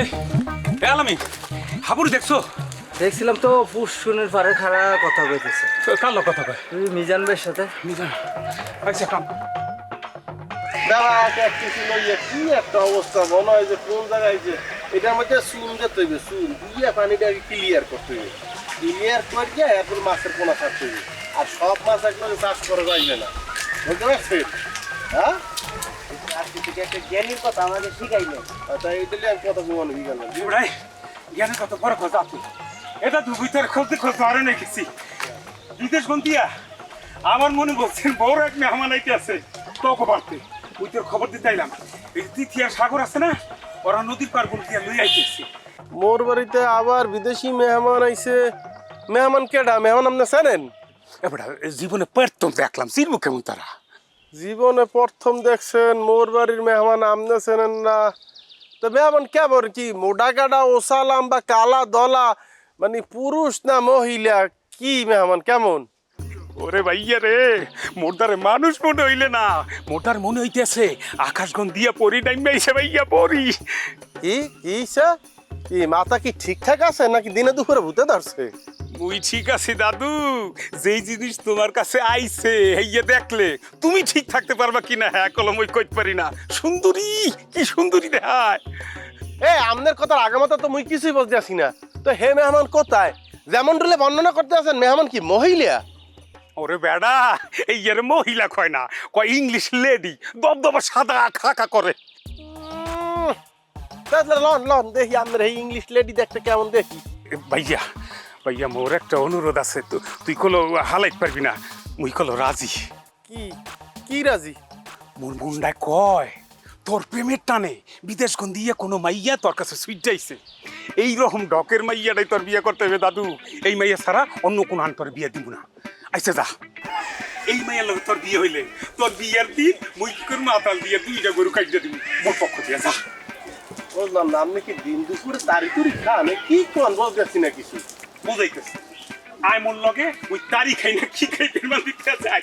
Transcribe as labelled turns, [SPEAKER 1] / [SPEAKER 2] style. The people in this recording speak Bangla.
[SPEAKER 1] এই হাবুর দেখছ?
[SPEAKER 2] দেখছিলাম তো পুষ্কুনের পারে খারা কথা কইতেছে।
[SPEAKER 1] কার লোক কথা কয়?
[SPEAKER 2] তুই মিজান ভাইয়ের সাথে।
[SPEAKER 1] নিজান আচ্ছা কাম।
[SPEAKER 3] দেখা কিছু লইয়া কি একটা অবস্থা মনে হয় যে কোন জায়গায় যে এটার মধ্যে চুন যেতে হইবে চুন। দিয়ে পানিটাকে ক্লিয়ার করতে হইবে। ক্লিয়ার করিয়া এরপর মাছের পোনা ছাড়তে হইবে। আর সব মাছ একবারে চাষ করা যাইবে না। বুঝতে পারছেন? হ্যাঁ?
[SPEAKER 2] একটা জ্ঞানীর কথা আমাকে শিখাইলে।
[SPEAKER 3] আচ্ছা এইটা নিয়ে আমি কথা ঘুমানো হয়ে গেল?
[SPEAKER 1] জিবড়াই জ্ঞানের কত বড় কথা আপনি এটা তো ভিতরে খুলতে খুলতে আরে নাকি বিদেশ গন্তিয়া আমার মনে বলছেন বড় এক মেহমান আইতে আছে তক বাড়তে ওই তোর খবর দিতে আইলাম। এই তৃতীয় সাগর আছে না ওরা নদীর পার বল লই আইতেছি।
[SPEAKER 3] মোর বাড়িতে আবার বিদেশি মেহমান আইছে। মেহমান কেডা? মেহমান আপনি জানেন
[SPEAKER 1] এবার জীবনে প্রথম দেখলাম চিনবো কেমন তারা?
[SPEAKER 3] জীবনে প্রথম দেখছেন মোর বাড়ির মেহমান আমনে চেনেন না। তো মেহমান কেমন কি মোটা কাটা ওসালাম বা কালা দলা মানে পুরুষ না মহিলা? কি মেহমান কেমন?
[SPEAKER 1] ওরে ভাইয়া রে মোটারে মানুষ মনে হইলে না মোটার মনে হইতেছে আকাশগণ দিয়া পরি নাইমে আইসে ভাইয়া পরি।
[SPEAKER 3] কি কি কি মাথা কি ঠিকঠাক আছে নাকি দিনে দুপুরে ভূতে ধরছে?
[SPEAKER 1] মুই ঠিক আছি দাদু। যেই জিনিস তোমার কাছে আইছে হইয়া দেখলে। তুমি ঠিক থাকতে পারবা কিনা? হ্যাঁ কলম ওই কইতে পারি না। সুন্দরী কি সুন্দরী দেখায়।
[SPEAKER 3] এ আমনের কথার আগামাতা তো মুই কিছুই বলতে আসি না। তো হে মেহমান কোথায়? যেমন রুলে বর্ণনা করতে আছেন মেহমান কি মহিলা?
[SPEAKER 1] ওরে বেড়া এই এর মহিলা কয় না। কয় ইংলিশ লেডি দবদবা সাদা খাকা করে।
[SPEAKER 3] লন লন দেখি আপনার এই ইংলিশ লেডি দেখতে কেমন দেখি।
[SPEAKER 1] ভাইয়া ভাইয়া মোর একটা অনুরোধ আছে তো। তুই কলো হালাইতে পারবি না? মুই কলো রাজি।
[SPEAKER 3] কি? কি রাজি?
[SPEAKER 1] মোর মুন্ডায় কয় তোর প্রেমের টানে বিদেশ কোন দিয়ে কোনো মাইয়া তোর কাছে সুইট যাইছে। এই রকম ডকের মাইয়াটাই তোর বিয়ে করতে হবে দাদু। এই মাইয়া ছাড়া অন্য কোন আন তোর বিয়ে দিব না। আইসা যা। এই মাইয়ার লগে তোর বিয়ে হইলে তোর বিয়ের দিন মুই কি করব? মাতাল দিয়ে দুইটা গরু কাটিয়ে দিবি। মোর পক্ষ দিয়ে যা।
[SPEAKER 3] বুঝলাম না আপনি কি দিন দুপুরে তারি তুরি খান? কি কোন বলতেছি না কিছু?
[SPEAKER 1] বুঝাইতেছি। আয় মন লগে ওই তারি খাই না কি খাই পেরমান দিতে আছে? আয়